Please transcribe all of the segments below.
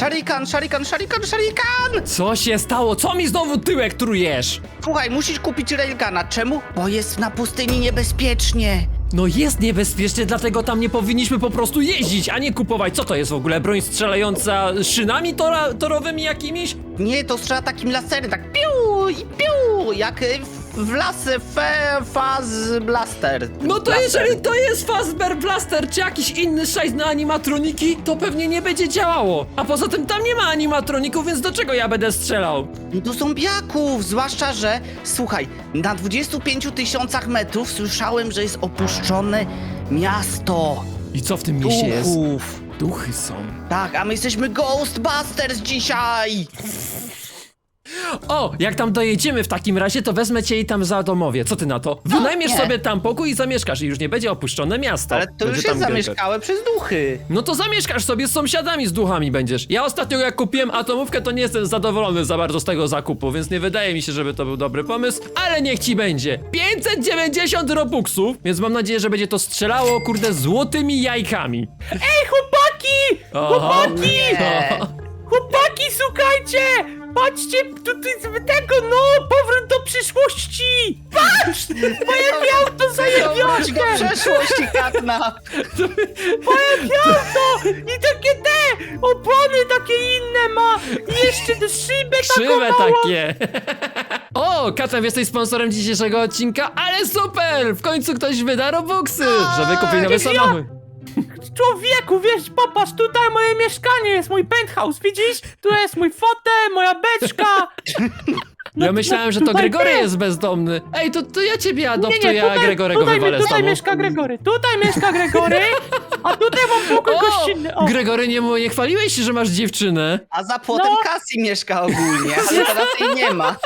Szarikan, szarikan, szarikan, szarikan! Co się stało? Co mi znowu tyłek trujesz? Słuchaj, musisz kupić railgana. Czemu? Bo jest na pustyni niebezpiecznie. No jest niebezpiecznie, dlatego tam nie powinniśmy po prostu jeździć, a nie kupować. Co to jest w ogóle? Broń strzelająca szynami tora, torowymi jakimiś? Nie, to strzela takim laserem, tak piu i piu, jak w- w lasy fe, faz blaster. No to Blaster. jeżeli to jest Fazbear Blaster czy jakiś inny szajs na animatroniki, to pewnie nie będzie działało. A poza tym tam nie ma animatroników, więc do czego ja będę strzelał? Do zombiaków, zwłaszcza, że słuchaj, na 25 tysiącach metrów słyszałem, że jest opuszczone miasto I co w tym mieście jest? duchów. Duchy są. Tak, a my jesteśmy Ghostbusters dzisiaj! O, jak tam dojedziemy w takim razie, to wezmę cię i tam za domowie. Co ty na to? Wynajmiesz nie. sobie tam pokój i zamieszkasz i już nie będzie opuszczone miasto. Ale to Będzie już tam jest zamieszkałe przez duchy. No to zamieszkasz sobie z sąsiadami, z duchami będziesz. Ja ostatnio jak kupiłem atomówkę, to nie jestem zadowolony za bardzo z tego zakupu, więc nie wydaje mi się, żeby to był dobry pomysł, ale niech ci będzie. 590 robuxów, więc mam nadzieję, że będzie to strzelało, kurde, złotymi jajkami. Ej, chłopaki! Oho. Chłopaki! Nie. Chłopaki, słuchajcie! Patrzcie, tutaj z tego, no, powrót do przyszłości! Patrz! Moje Wróć zajebiaszkę! do przeszłości, Katna! Moje auto! I takie te opony takie inne ma! I jeszcze te szybę Krzywe taką małą. takie. O, Kaczem, jesteś sponsorem dzisiejszego odcinka, ale super! W końcu ktoś wyda robuxy, żeby kupić nowy ja- samochód. Człowieku, wiesz, popatrz, tutaj moje mieszkanie jest, mój penthouse, widzisz? Tu jest mój fotel, moja beczka! Ja myślałem, że to tutaj Gregory też. jest bezdomny. Ej, to, to ja ciebie adoptuję, a Gregorego tutaj, wywalę z tutaj domu. mieszka Gregory, tutaj mieszka Gregory, a tutaj mam pokój gościnny. O, Gregory, nie, mu- nie chwaliłeś się, że masz dziewczynę? A za płotem No. Cassie mieszka ogólnie, ale teraz jej nie ma.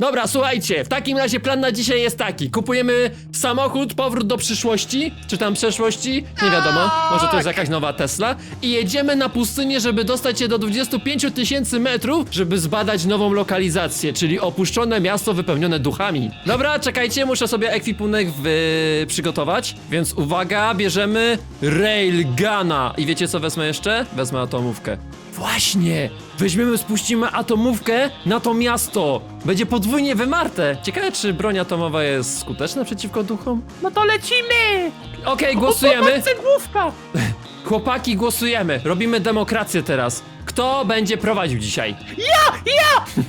Dobra, słuchajcie, w takim razie plan na dzisiaj jest taki. Kupujemy samochód, powrót do przyszłości, czy tam przeszłości, nie wiadomo, może to jest jakaś nowa Tesla. I jedziemy na pustynię, żeby dostać się do 25 tysięcy metrów, żeby zbadać nową lokalizację, czyli opuszczone miasto wypełnione duchami. Dobra, czekajcie, muszę sobie ekwipunek wy... przygotować, więc uwaga, bierzemy Railguna. I wiecie co wezmę jeszcze? Wezmę atomówkę. Właśnie! Weźmiemy, spuścimy atomówkę na to miasto. Będzie podwójnie wymarte. Ciekawe, czy broń atomowa jest skuteczna przeciwko duchom? no to lecimy! Okej, głosujemy. cegłówka! Chłopaki, głosujemy. Robimy demokrację teraz. Kto będzie prowadził dzisiaj? Ja, ja!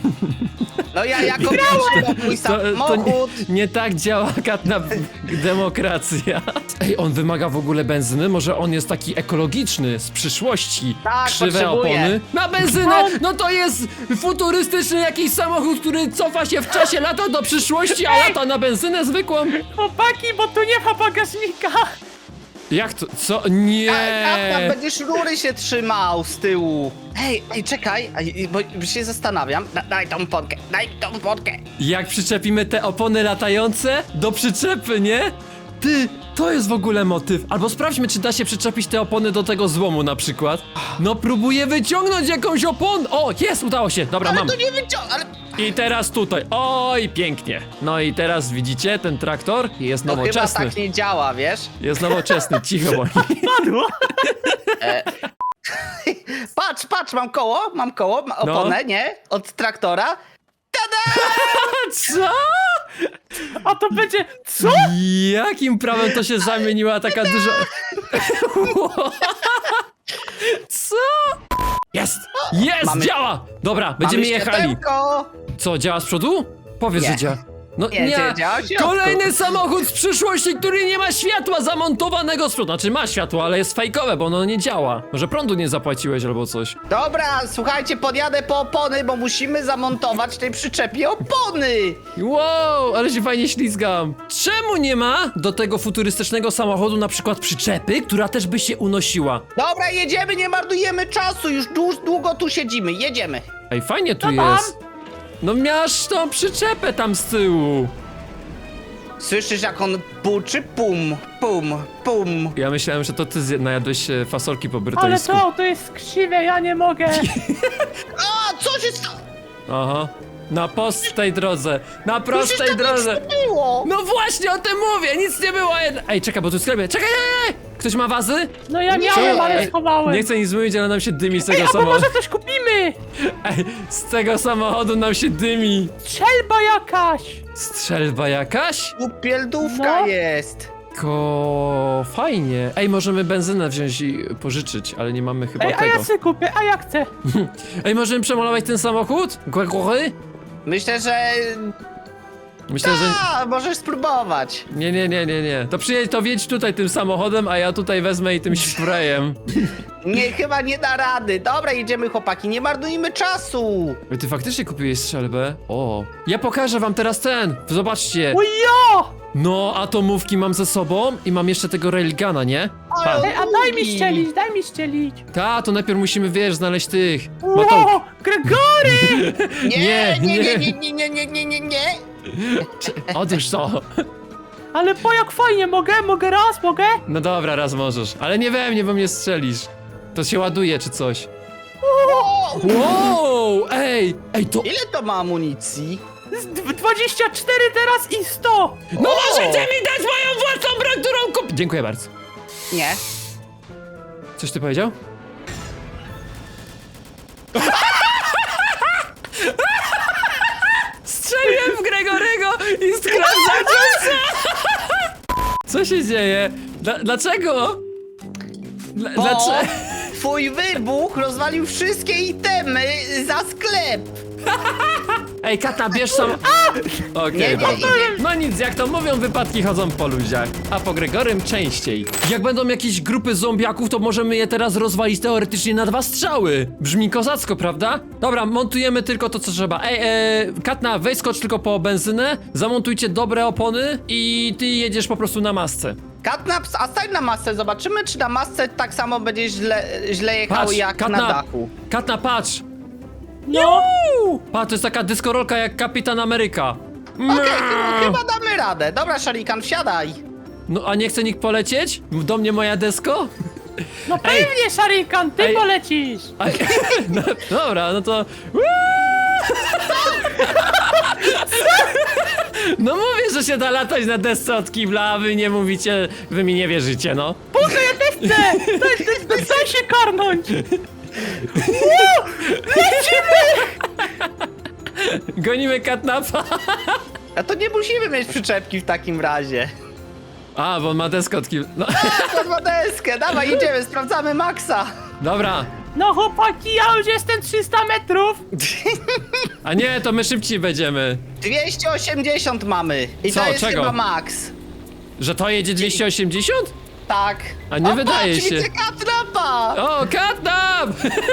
No ja jako pierwszy mam mój To, to nie, samochód. nie tak działa katna demokracja. Ej, on wymaga w ogóle benzyny? Może on jest taki ekologiczny, z przyszłości? Tak, Krzywe potrzebuję. opony? Na benzynę! No to jest futurystyczny jakiś samochód, który cofa się w czasie, lata do przyszłości, a lata na benzynę zwykłą. Chłopaki, bo tu nie ma bagażnika! Jak to? Co? Nie! Katna, będziesz rury się trzymał z tyłu. Ej, ej, czekaj, ej, bo się zastanawiam. Da, daj tą podkę, daj tą podkę. Jak przyczepimy te opony latające do przyczepy, nie? Ty, to jest w ogóle motyw. Albo sprawdźmy, czy da się przyczepić te opony do tego złomu na przykład. No próbuję wyciągnąć jakąś oponę. O, jest, udało się. Dobra, Ale mam. to nie wyciąga, ale... I teraz tutaj. Oj, pięknie. No i teraz widzicie, ten traktor jest To chyba nowoczesny. tak nie działa, wiesz? Jest nowoczesny, cicho bądź. Padło! Patrz, patrz, mam koło, mam koło, ma No. oponę, nie? Od traktora. Co? A to będzie... Co? Jakim prawem to się zamieniła taka duża... Co? Jest! Jest! Mamy- Działa! Dobra, będziemy Mamy jechali. światełko. Co, działa z przodu? Powiedz, Nie. że działa. No Nie, nie, nie działa w środku. Kolejny samochód z przyszłości, który nie ma światła zamontowanego z przodu. Znaczy ma światło, ale jest fejkowe, bo ono nie działa. Może prądu nie zapłaciłeś albo coś. Dobra, słuchajcie, podjadę po opony, bo musimy zamontować tej przyczepie opony. Wow, ale się fajnie ślizgam. Czemu nie ma do tego futurystycznego samochodu na przykład przyczepy, która też by się unosiła? Dobra, jedziemy, nie marnujemy czasu, już dłuż, długo tu siedzimy, jedziemy. Ej, fajnie tu jest. No miasz tą przyczepę tam z tyłu. Słyszysz, jak on buczy? Pum, pum, pum. Ja myślałem, że to ty zje- najadłeś e, fasolki po Ale brytyjsku. to, to jest krzywe, ja nie mogę! A, co się stało? Aha. Na prostej drodze. Na Przecież prostej tam nic drodze. nie było. No właśnie o tym mówię, nic nie było. jed- Ej, czekaj, bo tu sklepie. Czekaj, ej, ej, Ktoś ma wazy? No ja miałem, ale schowałem. Nie chcę nic mówić, ale nam się dymi z tego Ej, a bo samochodu. może coś kupimy? Ej, z tego samochodu nam się dymi. Strzelba jakaś. Strzelba jakaś? Upieldówka No. jest. Ko... fajnie. Ej, możemy benzynę wziąć i pożyczyć, ale nie mamy chyba Ej, a tego. ja sobie kupię, a ja chcę. Ej, możemy przemalować ten samochód? Głory? Myślę, że... Myślę, że... A, możesz spróbować. Nie, nie, nie, nie, nie. To przyjedź, to wjedź tutaj tym samochodem, a ja tutaj wezmę i tym sprayem. Nie, chyba nie da rady. Dobra, jedziemy chłopaki, nie marnujmy czasu. Ej, Ty faktycznie kupiłeś strzelbę? O. Ja pokażę wam teraz ten. Zobaczcie. O ja! No, atomówki mam ze sobą i mam jeszcze tego railguna, nie? Pa. Ej, a daj mi ścielić, daj mi ścielić. Ta, to najpierw musimy, wiesz, znaleźć tych. Bo to... Ło, Gregory! Nie, Nie, nie, nie. nie, nie, nie, nie, nie, nie, Otóż to. Ale po jak fajnie, mogę, mogę raz, mogę? No dobra, raz możesz. Ale nie we mnie, bo mnie strzelisz. To się ładuje czy coś. O, Wow! Ej! Ej, to... ile to ma amunicji? Z dw- 24 teraz i 100! No możecie mi dać moją własną broń, którą kup... Dziękuję bardzo. Nie. Coś ty powiedział? Strzeliłem w Gregorego i sprawdzacie Co się dzieje? Dla, dlaczego? Dla, Bo dlaczego? twój wybuch rozwalił wszystkie itemy za sklep. Ej, Kata, bierz sam... Okej, dobra. No nic, jak to mówią, wypadki chodzą po ludziach, a po Gregorym częściej. Jak będą jakieś grupy zombiaków, to możemy je teraz rozwalić teoretycznie na dwa strzały. Brzmi kozacko, prawda? Dobra, montujemy tylko to, co trzeba. Ej, e, Katna, weź skocz tylko po benzynę, zamontujcie dobre opony i ty jedziesz po prostu na masce. Katnaps, a stań na masce, zobaczymy, czy na masce tak samo będzie źle, źle jechał Patrz, jak Katna, na dachu. Katna, patrz! No! Patrz, to jest taka dyskorolka jak Kapitan Ameryka. Okej, chyba, chyba damy radę. Dobra, Sharikan, wsiadaj. No, a nie chce nikt polecieć? Do mnie moja desko? No Ej. pewnie, Sharikan, ty Ej. polecisz! A, no, dobra, no to. No mówię, że się da latać na desce od kibla, a wy nie mówicie, wy mi nie wierzycie, no. Boże, ja też chcę! Daj, daj, daj, daj się karnąć! Gonimy katnapa. A to nie musimy mieć przyczepki w takim razie. A, bo on ma deskę od kibla. No, Pod deskę, dawaj, idziemy, sprawdzamy Maxa. dobra. No chłopaki, ja już jestem 300 metrów! A nie, to my szybciej będziemy. 280 mamy. I Co, to jest czego? chyba max. Że to jedzie 280? Tak. A nie wydaje patrz, się. Widzę katrapa! O, katnap!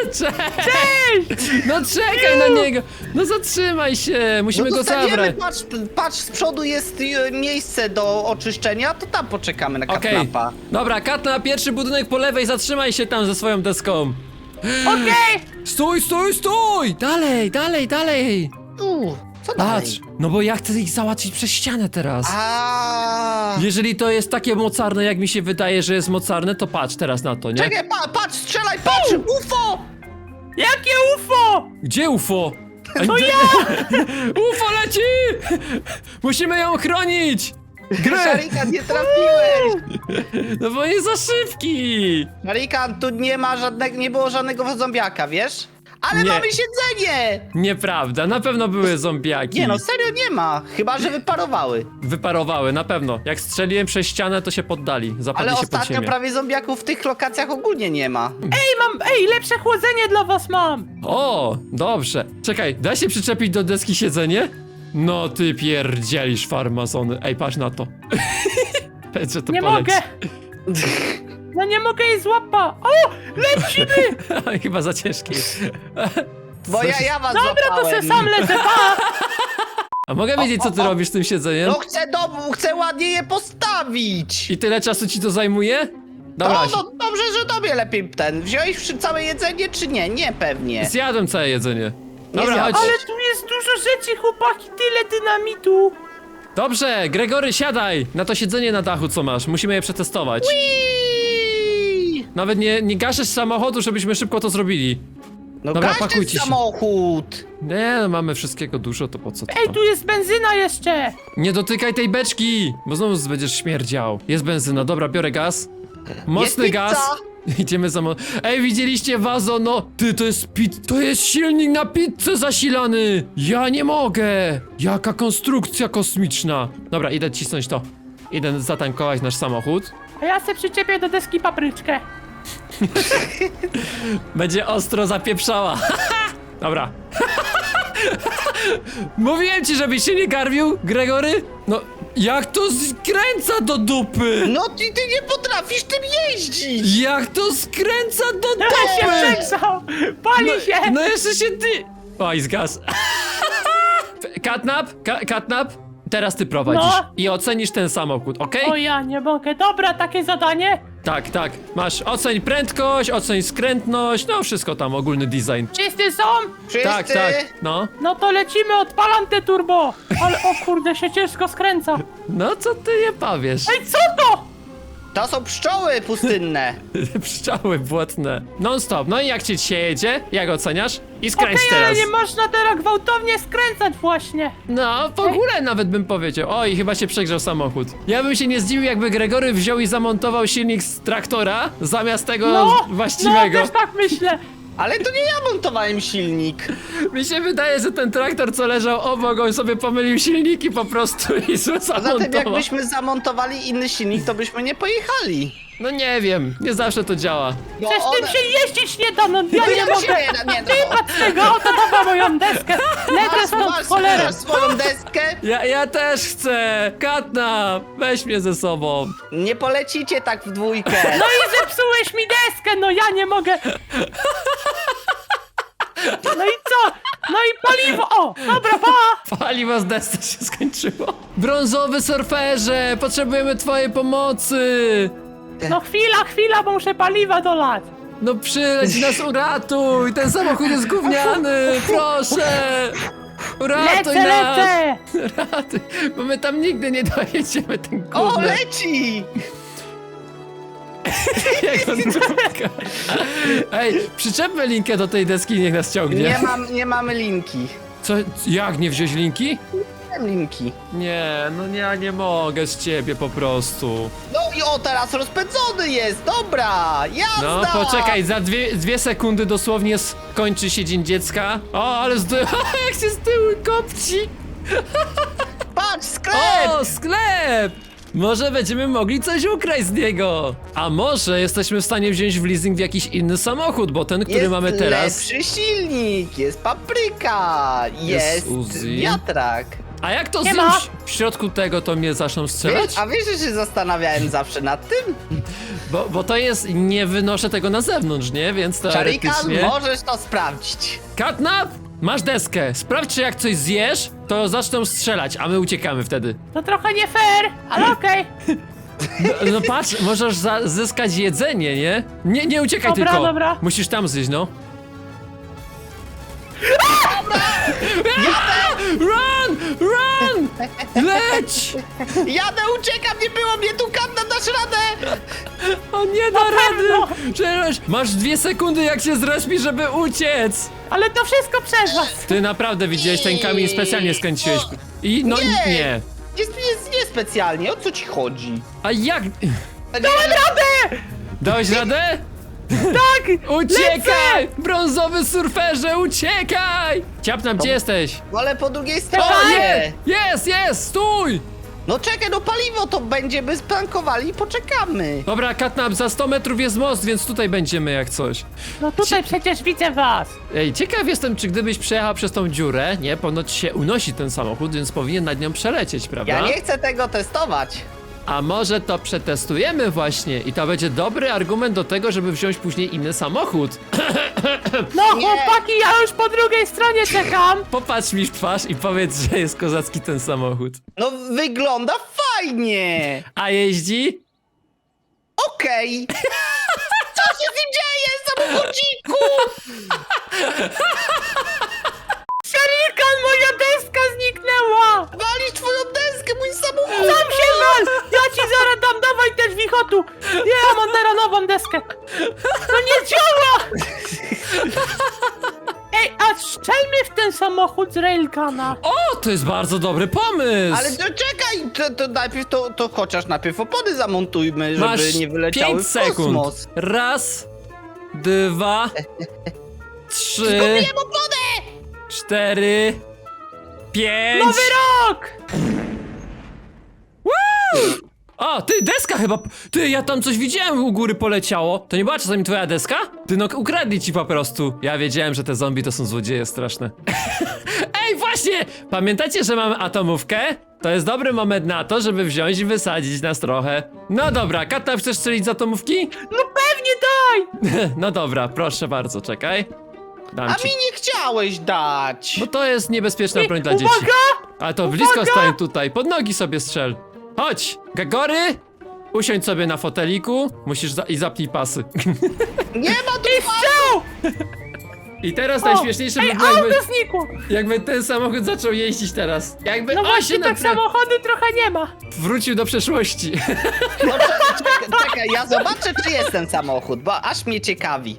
Cześć! No czekaj na niego! No zatrzymaj się! Musimy no go to staniemy, zabrać. patrz, patrz, z przodu jest y, miejsce do oczyszczenia, to tam poczekamy na Okej. katnapa. Dobra, Katna, pierwszy budynek po lewej, zatrzymaj się tam ze swoją deską. Okej! Stój, stój, stój! Dalej, dalej, dalej! U, co Patrz, dalej? no bo ja chcę ich załatwić przez ścianę teraz. A. Jeżeli to jest takie mocarne, jak mi się wydaje, że jest mocarne, to patrz teraz na to, nie? Czekaj, pa, patrz, strzelaj, patrz! UFO! Jakie UFO! Gdzie UFO? Gdzie- ja! UFO leci! Musimy ją chronić! Grę! Sharikan, nie trafiłeś! No bo jest za szybki! Sharikan, tu nie ma żadnego, nie było żadnego zombiaka, wiesz? Ale Nie. mamy siedzenie! Nieprawda, na pewno były zombiaki. Nie no, serio nie ma, chyba że wyparowały. Wyparowały, na pewno. Jak strzeliłem przez ścianę, to się poddali. Zapadli Ale się pod ostatnio ziemię. prawie zombiaków w tych lokacjach ogólnie nie ma. Ej, mam, ej, lepsze chłodzenie dla was mam! O, dobrze. Czekaj, da się przyczepić do deski siedzenie? No ty pierdzielisz farmazony. Ej, patrz na to. Że to Nie poleci. mogę! No nie mogę jej złapa! O! Lecimy! Oj, Chyba za ciężkie. Bo ja, ja was Dobra, to złapałem. se sam lecę, pa! A mogę wiedzieć, co ty o, o. robisz z tym siedzeniem? No chcę domu, chcę ładnie je postawić! I tyle czasu ci to zajmuje? Dobra, no, no dobrze, że tobie lepiej ten. Wziąłeś przy całe jedzenie, czy nie? Nie, pewnie. zjadłem całe jedzenie. Dobra, zjadłeś. chodź. Ale tu jest dużo rzeczy, chłopaki, tyle dynamitu! Dobrze, Gregory, siadaj na to siedzenie na dachu, co masz. Musimy je przetestować. Nawet nie, nie gaszysz samochodu, żebyśmy szybko to zrobili. No Dobra, gaś ten pakujcie się. samochód! Nie, no mamy wszystkiego dużo, to po co to? Ej, tu jest benzyna jeszcze! Nie dotykaj tej beczki, bo znowu będziesz śmierdział. Jest benzyna, dobra, biorę gaz. Mocny Jest gaz. pizza. Idziemy za mo- Ej, widzieliście wazo? No, ty, to jest pit... To jest silnik na pizzę zasilany! Ja nie mogę! Jaka konstrukcja kosmiczna! Dobra, idę cisnąć to. Idę zatankować nasz samochód. A ja se przyczepię do deski papryczkę. Będzie ostro zapieprzała. Dobra. Mówiłem ci, żebyś się nie garbił, Gregory? No, jak to skręca do dupy? No ty, ty nie potrafisz tym jeździć! Jak to skręca do Teraz się dupy? przegrzał! Pali No, się! no jeszcze się ty... Oj, zgas. Katnap, ka katnap, teraz ty prowadzisz No. i ocenisz ten samochód, okej? O ja nie mogę. Dobra, takie zadanie. Tak, tak. Masz oceń prędkość, oceń skrętność, no wszystko tam, ogólny design. Wszyscy są? Wszyscy? Tak, tak, no. No to lecimy, odpalam te turbo! Ale o kurde, się ciężko skręca. No co ty je powiesz? Ej, co to? To są pszczoły pustynne. Pszczoły błotne. Non stop. No i jak ci się jedzie? Jak oceniasz? I skręć Okej, ale teraz. nie można teraz gwałtownie skręcać właśnie. No, w ogóle nawet bym powiedział. Oj, chyba się przegrzał samochód. Ja bym się nie zdziwił, jakby Gregory wziął i zamontował silnik z traktora zamiast tego No, właściwego. no też tak myślę. Ale to nie ja montowałem silnik. Mi się wydaje, że ten traktor, co leżał obok, on sobie pomylił silniki po prostu i tym zamontował. jakbyśmy zamontowali inny silnik, to byśmy nie pojechali. No nie wiem, nie zawsze to działa. No Przecież tym one- się jeździć nie da, no ja No nie mogę. się nie da, nie da. Wypadł z tego, oto dawaj moją deskę. Lecę stąd masz swoją deskę? Ja, ja też chcę! Katna! Weź mnie ze sobą! Nie polecicie tak w dwójkę. No i zepsułeś mi deskę, no ja nie mogę. No i co? No i paliwo, o, dobra, pa. Paliwo z desce się skończyło. Brązowy surferze! Potrzebujemy twojej pomocy! No chwila, chwila, bo muszę paliwa dolać. No przyleć nas uratuj! Ten samochód jest gówniany! Proszę! Uratuj Lecę, nas! lecę. Ratuj, bo my tam nigdy nie dojedziemy ten O, gówno. leci! Jak on dupka. Ej, przyczepmy linkę do tej deski, niech nas ciągnie. Nie, mam, nie mamy linki. Co, jak, nie wziąć linki? Mam linki. Nie, no ja nie mogę z ciebie po prostu. No i o, teraz rozpędzony jest, dobra, jazda! No, poczekaj, za dwie, dwie sekundy dosłownie skończy się dzień dziecka. O, ale z jak się z tyłu kopci! Patrz, sklep! O, sklep! Może będziemy mogli coś ukraść z niego. A może jesteśmy w stanie wziąć w leasing w jakiś inny samochód, bo ten, który jest mamy teraz... lepszy silnik, jest papryka, jest, Uzi. wiatrak. A jak to Nie z ma. w środku tego to mnie zaczną strzelać? Wiesz, a wiesz, że się zastanawiałem zawsze nad tym? Bo, bo to jest, nie wynoszę tego na zewnątrz, nie? Więc teoretycznie... możesz to sprawdzić. Katnap! Masz deskę. Sprawdź, czy jak coś zjesz, to zaczną strzelać, a my uciekamy wtedy. To trochę nie fair, ale okej. No, no patrz, możesz za- zyskać jedzenie, nie? Nie, nie uciekaj Dobra, tylko. dobra. Musisz tam zjeść, no. Run! Run! Leć! Jadę, uciekam, nie było mnie tu, Kanna, dasz radę! On nie da rady! Przecież masz dwie sekundy, jak się zrespisz, żeby uciec! Ale to wszystko przez was. Ty naprawdę widziałeś ten kamień, specjalnie skręciłeś. I no Nie. nie. Jest, jest niespecjalnie, o co ci chodzi? A jak? Dałem Radę! Dałeś radę? Tak! Uciekaj! Brązowy surferze, uciekaj! Ciapnam, gdzie jesteś? Ale po drugiej O, stronie! nie! Jest, jest, stój! No czekaj, no paliwo to będziemy spankowali i poczekamy. Dobra, Katnap, za 100 metrów jest most, więc tutaj będziemy jak coś. No tutaj przecież widzę was. Ej, ciekaw jestem, czy gdybyś przejechał przez tą dziurę, nie? Ponoć się unosi ten samochód, więc powinien nad nią przelecieć, prawda? Ja nie chcę tego testować. A może to przetestujemy właśnie i to będzie dobry argument do tego, żeby wziąć później inny samochód. No Nie. chłopaki, ja już po drugiej stronie czekam. Popatrz mi w twarz i powiedz, że jest kozacki ten samochód. No wygląda fajnie. A jeździ? Okej. Co się z nim dzieje, samochodziku? Szarikan, moja deska zniknęła. Walisz twoją deskę, mój samochód. Sam się wal! Ja ci zaraz dam, dawaj też wichotu! Nie, ja mam teraz nową deskę! To nie działa! Ej, a strzelmy w ten samochód z Railgana. O, to jest bardzo dobry pomysł! Ale to czekaj, to, to najpierw to, to chociaż najpierw opony zamontujmy, żeby Masz nie wyleciały 5 w sekund. kosmos. Raz, dwa, trzy, Zgubiłem oponę! Cztery, pięć. Nowy rok! O, ty, deska chyba. Ty, ja tam coś widziałem u góry poleciało. To nie była czasami twoja deska? Ty, no ukradli ci po prostu. Ja wiedziałem, że te zombie to są złodzieje straszne. Ej, właśnie! Pamiętacie, że mamy atomówkę? To jest dobry moment na to, żeby wziąć i wysadzić nas trochę. No dobra, Kata, chcesz strzelić z atomówki? No pewnie daj! no dobra, proszę bardzo, czekaj. Dam A ci. mi nie chciałeś dać! Bo to jest niebezpieczna broń dla dzieci. Uwaga! A to blisko Uwaga! stań tutaj, pod nogi sobie strzel. Chodź, Gagory! Usiądź sobie na foteliku, musisz za i zapnij pasy. Nie ma tu I strzał! I teraz najśmieszniejsze by Ej, było, jakby, auto znikło! jakby ten samochód zaczął jeździć teraz. Jakby No on właśnie, się tak napra- samochodu trochę nie ma. wrócił do przeszłości. No, czekaj, czekaj, ja zobaczę, czy jest ten samochód, bo aż mnie ciekawi.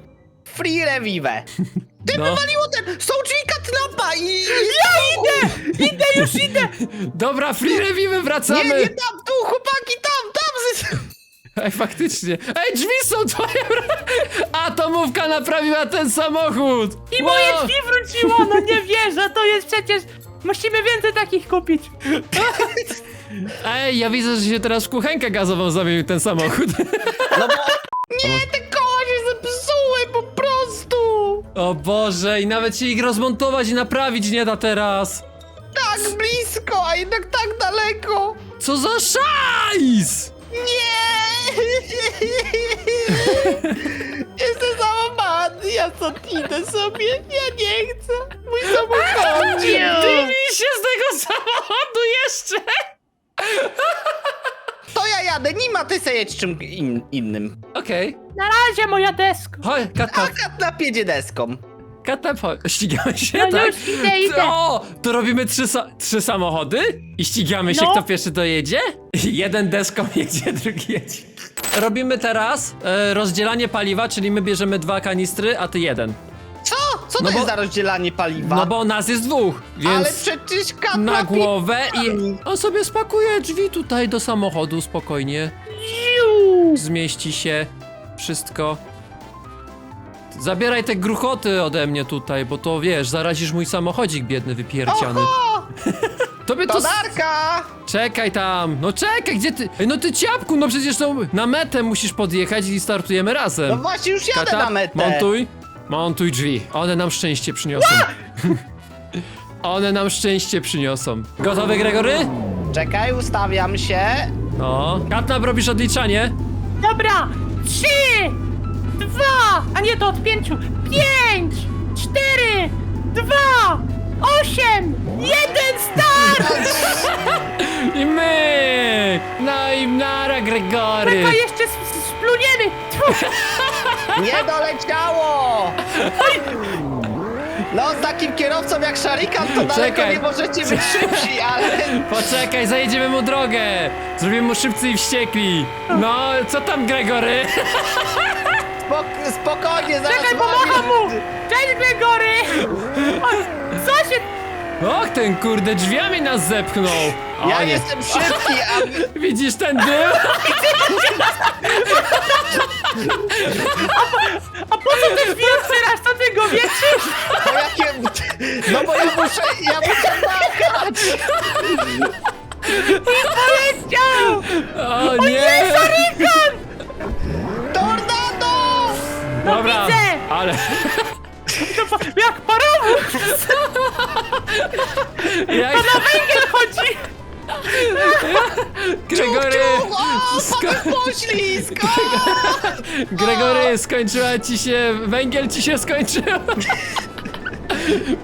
Free revive. Ty No. wywaliło ten! Są drzwi katnapa i... Ja idę! Idę, już idę! Dobra, free review, wracamy! Nie, nie tam, tu, chłopaki, tam, tam! Ej, faktycznie. Ej, drzwi są twoje! Atomówka naprawiła ten samochód! I moje Wow. drzwi wróciło, no nie wierzę, to jest przecież... Musimy więcej takich kupić. Ej, ja widzę, że się teraz w kuchenkę gazową zamienił ten samochód. No bo... Nie, te O Boże, i nawet się ich rozmontować i naprawić nie da teraz! Tak blisko, a jednak tak daleko! Co za szajs! Nie! Jestem załamany, ja stąd idę sobie, ja nie chcę! Mój samochód! Dymi się z tego samochodu jeszcze! To ja jadę, nim a ty se jedź czym in, innym. Okej. Na razie, moja deska. Chodź, A Kata, katnap jedzie deską. Chodź. ścigamy się, No tak? już idę, idę. O, to robimy trzy, sa trzy samochody i ścigamy się, No. kto pierwszy dojedzie? Jeden deską jedzie, drugi jedzie. Robimy teraz e, rozdzielanie paliwa, czyli my bierzemy dwa kanistry, a ty jeden. Co? Co to No bo- jest za rozdzielanie paliwa? No bo nas jest dwóch, więc... Ale przecież katnap... na głowę i on sobie spakuje drzwi tutaj do samochodu spokojnie. Ziu. Zmieści się wszystko. Zabieraj te gruchoty ode mnie tutaj, bo to wiesz, zarazisz mój samochodzik biedny wypierciany. Oho! Tobie to... To s- Darka! Czekaj tam, no czekaj, gdzie ty... Ej, no ty ciapku, no przecież to na metę musisz podjechać i startujemy razem. No właśnie, już jadę Kata, na metę. montuj, montuj drzwi. One nam szczęście przyniosą. One nam szczęście przyniosą. Gotowy, Gregory? Czekaj, ustawiam się. No. Katnap, robisz odliczanie? Dobra, trzy, dwa, a nie to od pięciu, pięć, cztery, dwa, osiem, jeden, start! I my! No i nara, Gregory! Tylko jeszcze s- s- spluniemy. Tfu. Nie doleciało! No, z takim kierowcą jak Szarikan to daleko Czekaj. nie możecie być szybsi, ale... Poczekaj, zajedziemy mu drogę! Zrobimy mu szybcy i wściekli! No, co tam, Gregory? Spok spokojnie, zaraz Czekaj, pomacham mu! Cześć, Gregory! O, Co się... Och, ten kurde drzwiami nas zepchnął! O, Ja nie. jestem szybki, a wy... Widzisz ten dym? A po co te drzwi otwierasz? Co ty go wietrzysz? Bo jakie... No bo ja muszę... Ja muszę makać! Poleciał! O nie! Tornado! Dobra, widzę! ale... To jak parowóz! Jak... Na węgiel chodzi! Gregory! O, Sko- mamy poślizg! O! Gregory, skończyła ci się... Węgiel ci się skończył!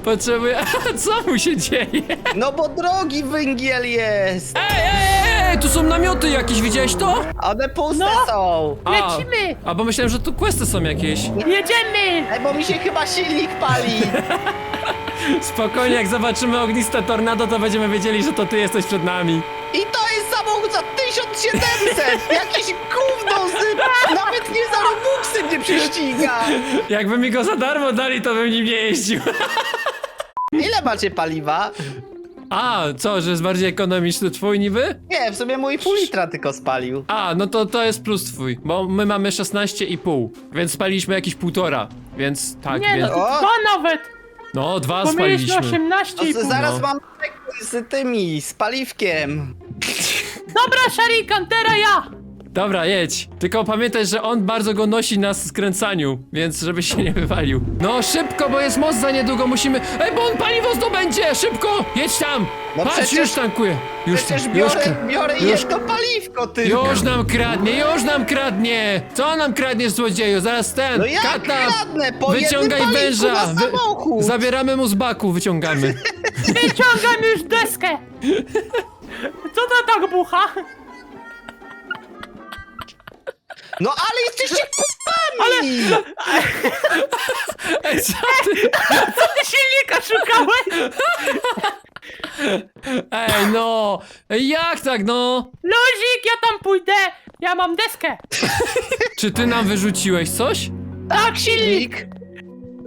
Potrzebuję... Co mu się dzieje? No bo drogi węgiel jest! Ej, ej, ej, tu są namioty jakieś, widziałeś to? One puste No. są! A, Lecimy! A bo myślałem, że tu questy są jakieś. Jedziemy! Ej, bo mi się chyba silnik pali! Spokojnie, jak zobaczymy ogniste tornado, to będziemy wiedzieli, że to ty jesteś przed nami. I to jest samochód za 1700! Jakiś gówno z... Nawet nie za Robuxy mnie prześciga! Jakby mi go za darmo dali, to bym nim nie jeździł. Ile macie paliwa? A, co, że jest bardziej ekonomiczny twój niby? Nie, w sumie mój pół litra tylko spalił. A, no to to jest plus twój, bo my mamy 16,5, więc spaliśmy jakieś półtora, więc tak, Nie, no więc... to O! dwa nawet. No, dwa Bo mieliśmy spaliliśmy. 18 i No, pół. zaraz No. mam z tymi, z paliwkiem. Dobra, Sharikan, teraz ja. Dobra, jedź. Tylko pamiętaj, że on bardzo go nosi na skręcaniu, więc żeby się nie wywalił. No szybko, bo jest most za niedługo, musimy... Ej, bo on paliwo zdobędzie! Szybko! Jedź tam! No Patrz, przecież- już tankuje. Już, Przecież tam, biorę, już, kra- biorę już, jedno paliwko tylko. już nam kradnie, już nam kradnie! Co nam kradniesz, złodzieju? Zaraz ten, No jak kata! kradnę? Po Wyciągaj jednym paliwku węża! na samochód. Zabieramy mu z baku, wyciągamy. Wyciągam już deskę. Co to tak bucha? No ale jesteście kupami! Ale... Ej, co ty? Silnika szukałeś? Ej, no! Ej, jak tak, no? Luzik, ja tam pójdę. Ja mam deskę. Czy ty nam wyrzuciłeś coś? Tak, silnik.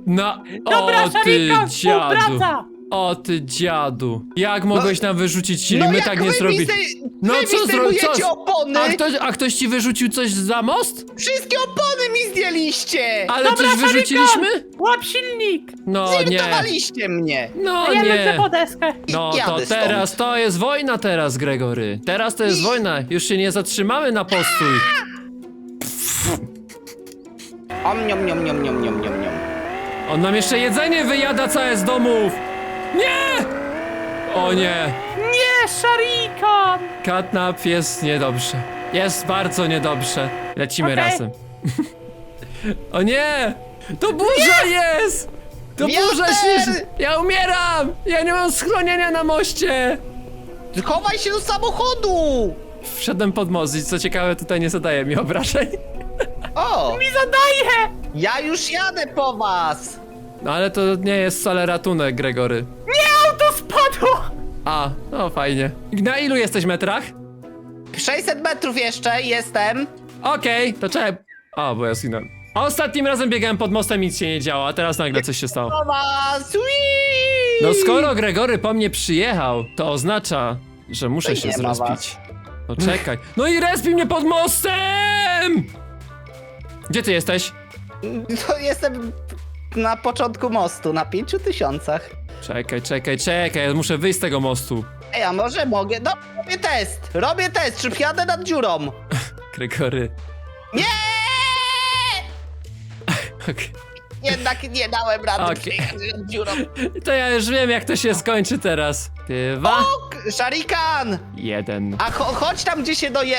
Na... Dobra, o ty Szarika, dziadu. współpraca. O ty dziadu. Jak mogłeś nam wyrzucić silnik? No My jak tak nie wy zrobili. mi zdej- No wy co mi zro- zdejmujecie co? opony? A ktoś, a ktoś ci wyrzucił coś za most? Wszystkie opony mi zdjęliście! Ale Dobra, coś wyrzuciliśmy? Łap silnik. No nie. Zirytowaliście mnie! No A ja lecę nie. po deskę. No Jadę to stąd. teraz to jest wojna teraz, Gregory. Teraz to jest I- wojna. Już się nie zatrzymamy na postój. Om, niom, niom, niom, niom, niom, niom, niom. On nam jeszcze jedzenie wyjada całe z domów. Nie! O nie. Nie, Sharikan. Katnap jest niedobrze. Jest bardzo niedobrze. Lecimy Okej. razem. o nie! To burza jest! To burza Wiatr! śnieżna! Ja umieram! Ja nie mam schronienia na moście! Chowaj się do samochodu! Wszedłem pod most i co ciekawe tutaj nie zadaje mi obrażeń. O! Mi zadaje. Ja już jadę po was! No ale to nie jest wcale ratunek, Gregory. Nie, auto spadło. A, no fajnie. Na ilu jesteś metrach? 600 metrów jeszcze jestem. Okej, to czekaj. O, bo ja zginąłem. Ostatnim razem biegałem pod mostem, nic się nie działo, a teraz nagle coś się stało. Whee! No skoro Gregory po mnie przyjechał, to oznacza, że muszę się nie ma zrespić. No czekaj. No i respi mnie pod mostem! Gdzie ty jesteś? To jestem na początku mostu, na 5000. Czekaj, czekaj, czekaj, ja muszę wyjść z tego mostu. Ej, a może mogę? No, robię test! Robię test, czy wjadę nad dziurą? Gregory. Nie! Okej. Jednak nie dałem rady Okej. przejechać nad dziurą. To ja już wiem, jak to się skończy teraz. Dwa, O, k- Sharikan! jeden. A cho chodź tam, gdzie się doje...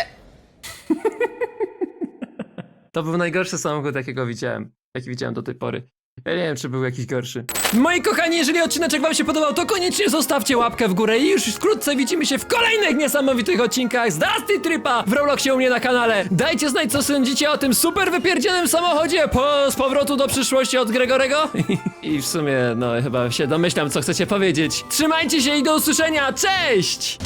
To był najgorszy samochód, jakiego widziałem. Jaki widziałem do tej pory. Ja nie wiem, czy był jakiś gorszy. Moi kochani, jeżeli odcineczek wam się podobał, to koniecznie zostawcie łapkę w górę i już wkrótce widzimy się w kolejnych niesamowitych odcinkach z Dusty Tripa w Robloxie u mnie na kanale. Dajcie znać, co sądzicie o tym super wypierdzionym samochodzie po, z powrotu do przyszłości od Gregorego. I w sumie, no chyba się domyślam, co chcecie powiedzieć. Trzymajcie się i do usłyszenia, cześć!